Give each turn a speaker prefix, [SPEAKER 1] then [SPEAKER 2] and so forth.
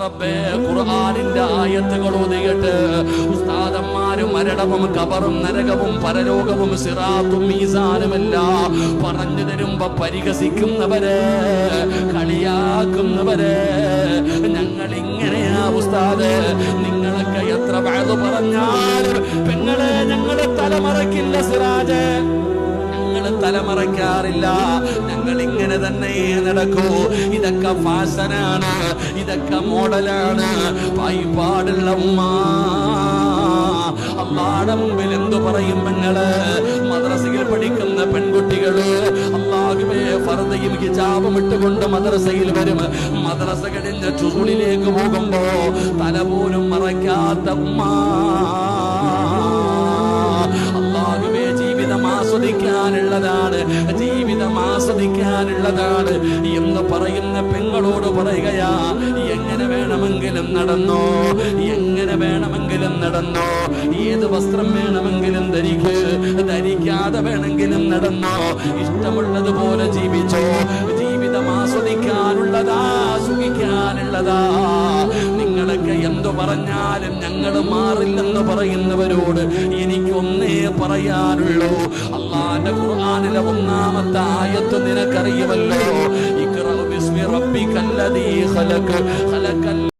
[SPEAKER 1] ഖുർആനിന്റെ ആയത്തുകൾ ഓതിയിട്ട് ഉസ്താദന്മാരും മരണവും കബറും നരകവും പരലോകവും സിറാത്തും മീസാനുമല്ല പറഞ്ഞു തരുമ്പോ പരിഹസിക്കുന്നവര് കളിയാക്കുന്നവര്. ഞങ്ങൾ ഇങ്ങനെയാ ഉസ്താദ് നിങ്ങളൊക്കെ എത്ര വയത് പറഞ്ഞാലും പെങ്ങളെ ഞങ്ങളെ തലമറക്കില്ല സിറാജ്. ഞങ്ങൾ തലമറയ്ക്കാറില്ല. ഞങ്ങൾ ഇങ്ങനെ തന്നെ നടക്കൂ. ഇതൊക്കെ ഫാഷനാണ് ഇതൊക്കെ മോഡലാണ്. പായിപ്പാടുള്ള ഉമ്മ അമ്മാടെ മുമ്പിൽ എന്തു പറയും പെങ്ങൾ? മദ്രസയിൽ പഠിക്കുന്ന പെൺകുട്ടികൾ അള്ളാഹുവേ ഇട്ടുകൊണ്ട് മദ്രസയിൽ വരും. മദ്രസ കഴിഞ്ഞ ചുരുളിലേക്ക് പോകുമ്പോ തല പോലും മറയ്ക്കാത്ത ഉമ്മ. ജീവിതം ആസ്വദിക്കാനുള്ളതാണ് എന്ന് പറയുന്ന പെങ്ങളോട് പറയുകയാ എങ്ങനെ വേണമെങ്കിലും നടന്നോ? എങ്ങനെ വേണമെങ്കിലും നടന്നോ? ഏത് വസ്ത്രം വേണമെങ്കിലും ധരിക്ക്? ധരിക്കാതെ വേണമെങ്കിലും നടന്നോ? ഇഷ്ടമുള്ളതുപോലെ ജീവിച്ചോ? ജീവിതം ആസ്വദിക്കാനുള്ളതാ സുഖിക്കാനുള്ളതാ. എന്തു പറഞ്ഞാലും ഞങ്ങൾ മാറില്ലെന്ന് പറയുന്നവരോട് എനിക്കൊന്നേ പറയാനുള്ളൂ. അള്ളാന്റെ ഖുർആാനിലെ ഒന്നാമത്തെ ആയത്ത് നിനക്കറിയുമല്ലോ? ഇക്റ ബിസ്മി റബ്ബിക്കല്ലദീ ഖലഖ. ഖലഖൽ